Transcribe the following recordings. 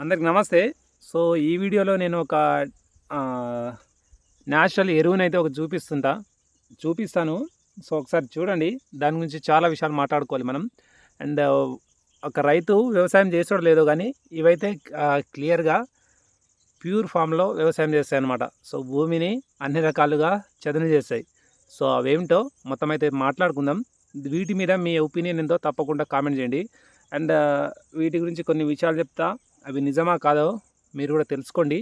అందరికి నమస్తే. సో ఈ వీడియోలో నేను ఒక న్యాచురల్ ఎరువునైతే ఒక చూపిస్తుంటా. చూపిస్తాను. సో ఒకసారి చూడండి. దాని గురించి చాలా విషయాలు మాట్లాడుకోవాలి మనం. అండ్ ఒక రైతు వ్యవసాయం చేసాడు లేదో కానీ ఇవైతే క్లియర్గా ప్యూర్ ఫామ్లో వ్యవసాయం చేస్తాయి అనమాట సో భూమిని అన్ని రకాలుగా చదును చేస్తాయి. సో అవేమిటో మొత్తం అయితే మాట్లాడుకుందాం. వీటి మీద మీ ఒపీనియన్ ఎంతో తప్పకుండా కామెంట్ చేయండి. అండ్ వీటి గురించి కొన్ని విషయాలు చెప్తా. అవి నిజమా కాదో మీరు కూడా తెలుసుకోండి.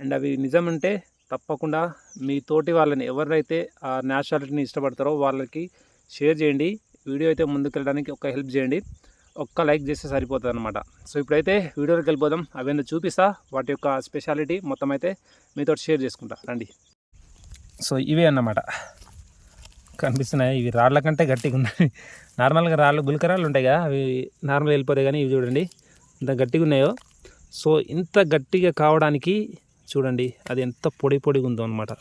అండ్ అవి నిజం ఉంటే తప్పకుండా మీ తోటి వాళ్ళని ఎవరైతే ఆ నేషనాలిటీని ఇష్టపడతారో వాళ్ళకి షేర్ చేయండి. వీడియో అయితే ముందుకెళ్ళడానికి ఒక హెల్ప్ చేయండి. ఒక్క లైక్ చేస్తే సరిపోతుంది అనమాట సో ఇప్పుడైతే వీడియోలోకి వెళ్ళిపోదాం. అవేందో చూపిస్తా. వాటి యొక్క స్పెషాలిటీ మొత్తం అయితే మీతో షేర్ చేసుకుంటా. రండి. సో ఇవే అన్నమాట. కనిపిస్తున్నాయి. ఇవి రాళ్ళ కంటే గట్టిగా ఉన్నాయి. నార్మల్గా రాళ్ళు గులకరాళ్ళు ఉంటాయి కదా అవి నార్మల్ వెళ్ళిపోతాయి కానీ ఇవి చూడండి. ఇంత గట్టిగా ఉన్నాయో. సో ఇంత గట్టిగా కావడానికి చూడండి అది ఎంత పొడి పొడిగా ఉందో అనమాట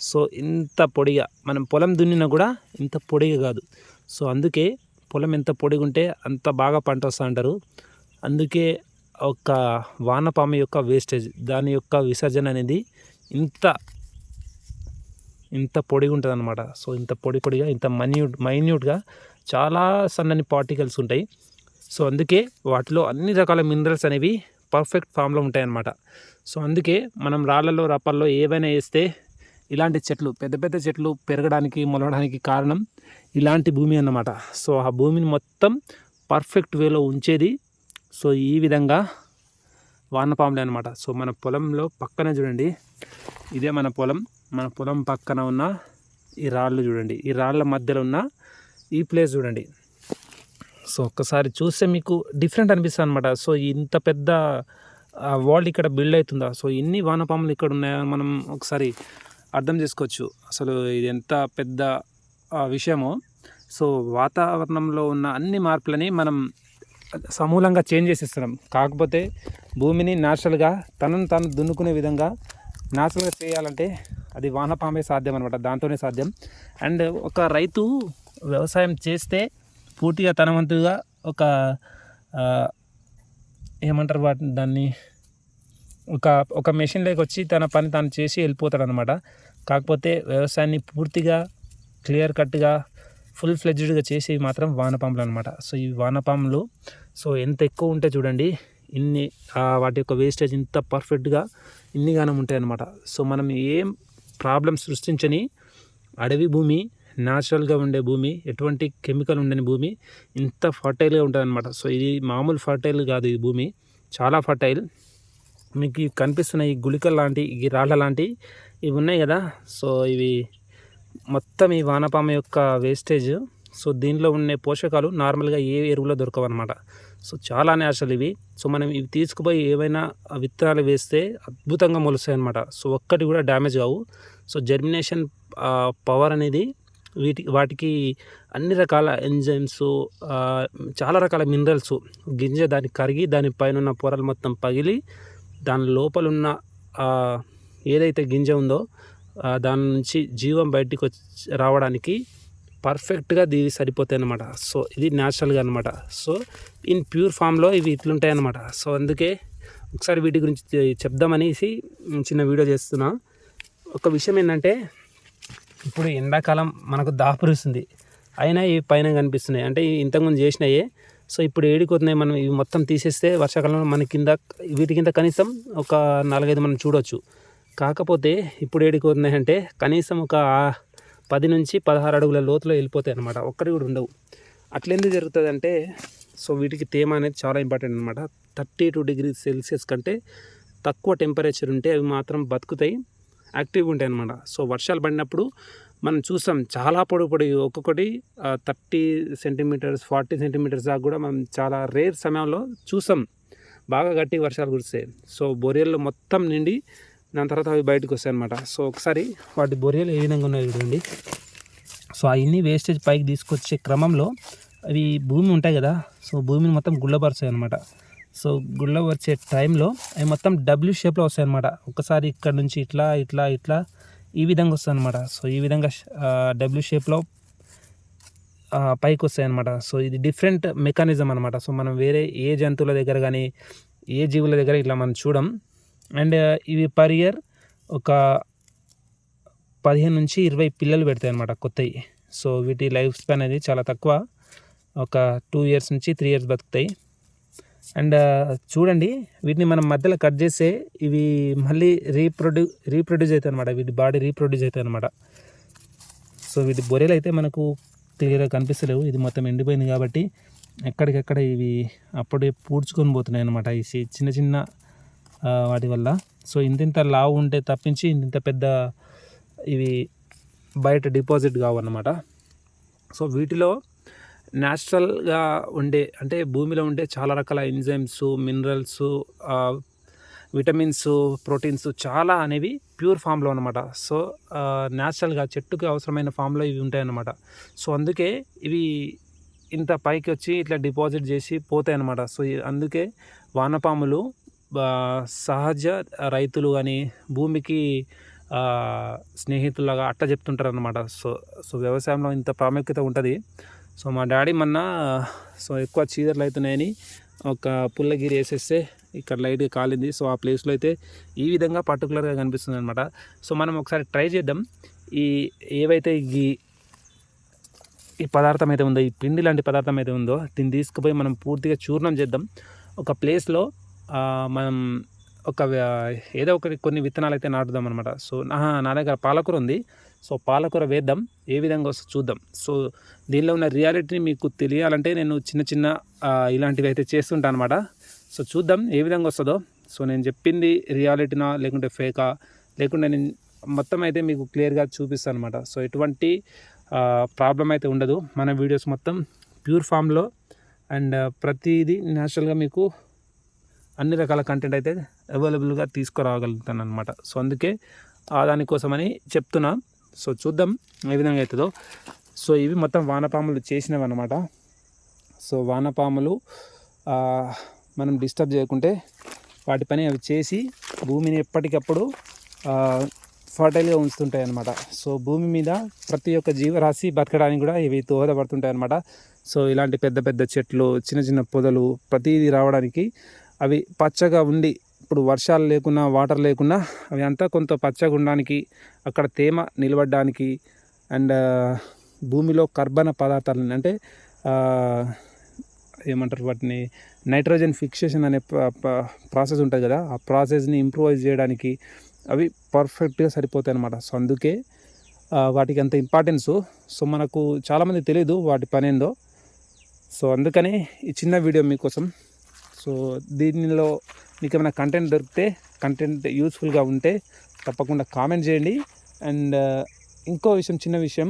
సో ఇంత పొడిగా మనం పొలం దున్నినా కూడా ఇంత పొడిగా కాదు. సో అందుకే పొలం ఎంత పొడిగా ఉంటే అంత బాగా పంట వస్తూ అంటారు. అందుకే ఒక వానపాము యొక్క వేస్టేజ్ దాని యొక్క విసర్జన అనేది ఇంత ఇంత పొడిగా ఉంటుంది అనమాట సో ఇంత పొడి పొడిగా ఇంత మైన్యూట్ మైన్యూట్గా చాలా సన్నని పార్టికల్స్ ఉంటాయి. సో అందుకే వాటిలో అన్ని రకాల మినరల్స్ అనేవి పర్ఫెక్ట్ ఫామ్లో ఉంటాయన్నమాట. సో అందుకే మనం రాళ్ళలో రప్పల్లో ఏవైనా వేస్తే ఇలాంటి చెట్లు పెద్ద పెద్ద చెట్లు పెరగడానికి మొలవడానికి కారణం ఇలాంటి భూమి అన్నమాట. సో ఆ భూమిని మొత్తం పర్ఫెక్ట్ వేలో ఉంచేది సో ఈ విధంగా వానపాములే అనమాట సో మన పొలంలో పక్కన చూడండి. ఇదే మన పొలం. మన పొలం పక్కన ఉన్న ఈ రాళ్ళు చూడండి. ఈ రాళ్ళ మధ్యలో ఉన్న ఈ ప్లేస్ చూడండి. సో ఒక్కసారి చూస్తే మీకు డిఫరెంట్ అనిపిస్తుంది అనమాట సో ఇంత పెద్ద వరల్డ్ ఇక్కడ బిల్డ్ అవుతుందా? సో ఎన్ని వానపాములు ఇక్కడ ఉన్నాయో మనం ఒకసారి అర్థం చేసుకోవచ్చు. అసలు ఇది ఎంత పెద్ద విషయమో. సో వాతావరణంలో ఉన్న అన్ని మార్పులని మనం సమూలంగా చేంజ్ చేసేస్తున్నాం. కాకపోతే భూమిని న్యాచురల్గా తనను తాను దున్నుకునే విధంగా న్యాచురల్గా చేయాలంటే అది వానపామే సాధ్యం అనమాట దాంతోనే సాధ్యం. అండ్ ఒక రైతు వ్యవసాయం చేస్తే పూర్తిగా తన వంతుగా ఒక ఏమంటారు వాటిని దాన్ని ఒక ఒక మెషిన్లోకి వచ్చి తన పని తాను చేసి వెళ్ళిపోతాడు అనమాట కాకపోతే వ్యవసాయాన్ని పూర్తిగా క్లియర్ కట్గా ఫుల్ ఫ్లెడ్జ్డ్గా చేసేవి మాత్రం వానపాములు అనమాట సో ఈ వానపాములు సో ఎంత ఎక్కువ ఉంటే చూడండి ఇన్ని వాటి యొక్క వేస్టేజ్ ఇంత పర్ఫెక్ట్గా ఇన్నిగానం ఉంటాయి అనమాట సో మనం ఏం ప్రాబ్లం సృష్టించని అడవి భూమి న్యాచురల్గా ఉండే భూమి ఎటువంటి కెమికల్ ఉండని భూమి ఇంత ఫర్టైల్గా ఉంటుంది అనమాట సో ఇది మామూలు ఫర్టైల్ కాదు ఈ భూమి. చాలా ఫర్టైల్. మీకు కనిపిస్తున్న ఈ గుళికలు లాంటి ఈ రాళ్ళ లాంటి. ఇవి ఉన్నాయి కదా. సో ఇవి మొత్తం ఈ వానపామ యొక్క వేస్టేజ్. సో దీనిలో ఉండే పోషకాలు నార్మల్గా ఏ ఎరువులో దొరకవు అనమాట సో చాలా న్యాచురల్ ఇవి. సో మనం ఇవి తీసుకుపోయి ఏవైనా విత్తనాలు వేస్తే అద్భుతంగా మొలుస్తాయి అనమాట సో ఒక్కటి కూడా డ్యామేజ్ కావు. సో జర్మినేషన్ పవర్ అనేది వీటి వాటికి అన్ని రకాల ఎంజైమ్స్ చాలా రకాల మినరల్స్ గింజ దాన్ని కరిగి దాని పైన ఉన్న పొరలు మొత్తం పగిలి దాని లోపల ఉన్న ఏదైతే గింజ ఉందో దాని నుంచి జీవం బయటికి వచ్చి రావడానికి పర్ఫెక్ట్గా దీవి సరిపోతాయి అన్నమాట. సో ఇది న్యాచురల్గా అనమాట సో ఇన్ ప్యూర్ ఫామ్లో ఇవి ఇట్లుంటాయి అనమాట సో అందుకే ఒకసారి వీటి గురించి చెప్దామనేసి చిన్న వీడియో చేస్తున్నా. ఒక విషయం ఏంటంటే ఇప్పుడు ఎండాకాలం మనకు దాపురిస్తుంది. అయినా ఇవి పైన కనిపిస్తున్నాయి. అంటే ఇవి ఇంతకుముందు చేసినాయే. సో ఇప్పుడు ఏడిపోతున్నాయి. మనం ఇవి మొత్తం తీసేస్తే వర్షాకాలంలో మన కింద వీటి కింద కనీసం ఒక నాలుగైదు మనం చూడొచ్చు. కాకపోతే ఇప్పుడు ఏడిపోతున్నాయి అంటే కనీసం ఒక పది నుంచి పదహారు అడుగుల లోతులో వెళ్ళిపోతాయి అనమాట ఒక్కటి కూడా ఉండవు. అట్లెందుకు జరుగుతుంది అంటే సో వీటికి తేమ అనేది చాలా ఇంపార్టెంట్ అనమాట థర్టీ టూ డిగ్రీ సెల్సియస్ కంటే తక్కువ టెంపరేచర్ ఉంటే అవి మాత్రం బతుకుతాయి. యాక్టివ్గా ఉంటాయి అన్నమాట సో వర్షాలు పడినప్పుడు మనం చూస్తాం చాలా పొడవు పొడి ఒక్కొక్కటి థర్టీ సెంటీమీటర్స్ ఫార్టీ సెంటీమీటర్స్ దాకా కూడా మనం చాలా రేర్ సమయంలో చూసాం బాగా గట్టి వర్షాలు కురుస్తాయి సో బొరియలు మొత్తం నిండి దాని తర్వాత అవి బయటకు వస్తాయి అనమాట సో ఒకసారి వాటి బొరియలు ఏ విధంగా ఉన్నాయి చూడండి. సో అవన్నీ వేస్టేజ్ పైకి తీసుకొచ్చే క్రమంలో అవి భూమి ఉంటాయి కదా. సో భూమిని మొత్తం గుళ్ళపరుస్తాయి అనమాట సో గుళ్ళో వచ్చే టైంలో అవి మొత్తం డబ్ల్యూ షేప్లో వస్తాయి అనమాట ఒకసారి ఇక్కడ నుంచి ఇట్లా ఇట్లా ఇట్లా ఈ విధంగా వస్తాయి అనమాట సో ఈ విధంగా డబ్ల్యూ షేప్లో పైకి వస్తాయి అనమాట సో ఇది డిఫరెంట్ మెకానిజం అనమాట సో మనం వేరే ఏ జంతువుల దగ్గర కానీ ఏ జీవుల దగ్గర ఇట్లా మనం చూడం. అండ్ ఇవి పర్ ఇయర్ ఒక పదిహేను నుంచి ఇరవై పిల్లలు పెడతాయి అనమాట కొత్తవి సో వీటి లైఫ్ స్పాన్ అనేది చాలా తక్కువ. ఒక టూ ఇయర్స్ నుంచి త్రీ ఇయర్స్ బతుకుతాయి. అండ్ చూడండి వీటిని మనం మధ్యలో కట్ చేస్తే ఇవి మళ్ళీ రీప్రొడ్యూ రీప్రొడ్యూస్ అవుతాయి అనమాట వీటి బాడీ రీప్రొడ్యూస్ అవుతాయి అనమాట సో వీటి బొరెలు అయితే మనకు క్లియర్గా కనిపిస్తలేవు. ఇది మొత్తం ఎండిపోయింది కాబట్టి ఎక్కడికెక్కడ ఇవి అప్పుడే పూడ్చుకొని పోతున్నాయి అనమాట ఈ చిన్న చిన్న వాటి వల్ల. సో ఇంతింత లావు ఉంటే తప్పించి ఇంత పెద్ద ఇవి బయట డిపాజిట్ కావన్నమాట. సో వీటిలో న్యాచురల్గా ఉండే అంటే భూమిలో ఉండే చాలా రకాల ఎంజైమ్స్ మినరల్స్ విటమిన్స్ ప్రోటీన్స్ చాలా అనేవి ప్యూర్ ఫామ్లో అనమాట సో న్యాచురల్గా చెట్టుకు అవసరమైన ఫామ్లో ఇవి ఉంటాయన్నమాట. సో అందుకే ఇవి ఇంత పైకి వచ్చి ఇట్లా డిపాజిట్ చేసి పోతాయి అన్నమాట సో అందుకే వానపాములు సహజ రైతులు కానీ భూమికి స్నేహితులాగా అట్ట చెప్తుంటారు అనమాట సో సో వ్యవసాయంలో ఇంత ప్రాముఖ్యత ఉంటుంది. సో మా డాడీ మొన్న సో ఎక్కువ చీదర్లు అవుతున్నాయని ఒక పుల్లగిరి వేసేస్తే ఇక్కడ లైట్గా కాలింది. సో ఆ ప్లేస్లో అయితే ఈ విధంగా పర్టికులర్గా కనిపిస్తుంది అనమాట సో మనం ఒకసారి ట్రై చేద్దాం. ఈ ఏవైతే ఈ ఈ పదార్థం అయితే ఉందో ఈ పిండి లాంటి పదార్థం అయితే ఉందో దీన్ని తీసుకుపోయి మనం పూర్తిగా చూర్ణం చేద్దాం. ఒక ప్లేస్లో మనం ఒక ఏదో ఒకటి కొన్ని విత్తనాలు అయితే నాటుదాం అనమాట సో నా దగ్గర పాలకూర ఉంది. సో పాలకూర వేద్దాం ఏ విధంగా వస్తుందో చూద్దాం. సో దీనిలో ఉన్న రియాలిటీని మీకు తెలియాలంటే నేను చిన్న చిన్న ఇలాంటివి అయితే చేస్తుంటాను అనమాట సో చూద్దాం ఏ విధంగా వస్తుందో. సో నేను చెప్పింది రియాలిటీనా లేకుంటే ఫేకా లేకుంటే నేను మొత్తం అయితే మీకు క్లియర్గా చూపిస్తాను అనమాట సో ఎటువంటి ప్రాబ్లం అయితే ఉండదు. మన వీడియోస్ మొత్తం ప్యూర్ ఫామ్లో అండ్ ప్రతిదీ న్యాచురల్గా మీకు అన్ని రకాల కంటెంట్ అయితే అవైలబుల్గా తీసుకురాగలుగుతాను అనమాట సో అందుకే దానికోసమని చెప్తున్నా. సో చూద్దాం ఏ విధంగా అవుతుందో. సో ఇవి మొత్తం వానపాములు చేసినవి అనమాట సో వానపాములు మనం డిస్టర్బ్ చేయకుంటే వాటి పని అవి చేసి భూమిని ఎప్పటికప్పుడు ఫర్టైల్గా ఉంచుతుంటాయి అనమాట సో భూమి మీద ప్రతి ఒక్క జీవరాశి బతకడానికి కూడా ఇవి దోహదపడుతుంటాయి అనమాట సో ఇలాంటి పెద్ద పెద్ద చెట్లు చిన్న చిన్న పొదలు ప్రతిదీ రావడానికి అవి పచ్చగా ఉండి ఇప్పుడు వర్షాలు లేకున్నా వాటర్ లేకున్నా అవి అంతా కొంత పచ్చగా ఉండడానికి అక్కడ తేమ నిలబడడానికి అండ్ భూమిలో కర్బన పదార్థాలు అంటే ఏమంటారు వాటిని నైట్రోజన్ ఫిక్సేషన్ అనే ప్రాసెస్ ఉంటుంది కదా ఆ ప్రాసెస్ని ఇంప్రూవైజ్ చేయడానికి అవి పర్ఫెక్ట్గా సరిపోతాయి అన్నమాట. సో అందుకే వాటికి అంత ఇంపార్టెన్స్. సో మనకు చాలామంది తెలియదు వాటి పనేందో సో అందుకని ఈ చిన్న వీడియో మీకోసం సో దీనిలో మీకు ఏమైనా కంటెంట్ దొరికితే కంటెంట్ యూస్ఫుల్గా ఉంటే తప్పకుండా కామెంట్ చేయండి. అండ్ uh, ఇంకో విషయం చిన్న విషయం.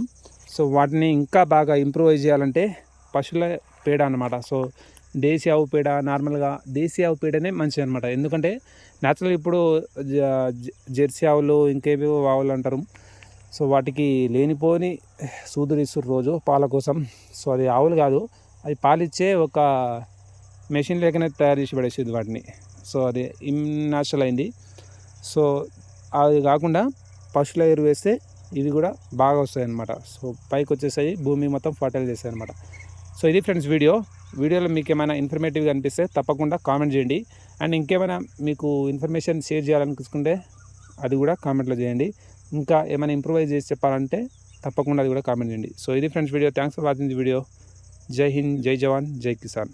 సో వాటిని ఇంకా బాగా ఇంప్రూవైజ్ చేయాలంటే పశువుల పేడ అనమాట సో దేశీ ఆవు పేడ నార్మల్గా దేశీ ఆవు పేడనే మంచిది అనమాట ఎందుకంటే న్యాచురల్ ఇప్పుడు జెర్సీ ఆవులు ఇంకేవేవో ఆవులు అంటారు. సో వాటికి లేనిపోని సూదులు ఇస్తారు రోజు పాల కోసం. సో అది ఆవులు కాదు అది పాలిచ్చే ఒక మెషిన్ లేకనే తయారు చేసి పడేసేది వాటిని. సో అది ఇన్యాచురల్ అయింది సో అది కాకుండా పశువుల ఎరువు వేస్తే ఇవి కూడా బాగా వస్తాయి అన్నమాట సో పైకి వచ్చేసాయి భూమి మొత్తం ఫర్టైల్ చేస్తాయి అనమాట సో ఇది ఫ్రెండ్స్ వీడియో. వీడియోలో మీకు ఏమైనా ఇన్ఫర్మేటివ్గా అనిపిస్తే తప్పకుండా కామెంట్ చేయండి. అండ్ ఇంకేమైనా మీకు ఇన్ఫర్మేషన్ షేర్ చేయాలనుకుంటే అది కూడా కామెంట్లో చేయండి. ఇంకా ఏమైనా ఇంప్రూవైజ్ చేసి చెప్పాలంటే తప్పకుండా అది కూడా కామెంట్ చేయండి. సో ఇది friends video. Thanks for watching the video. జై హింద్ జై జవాన్ జై కిసాన్.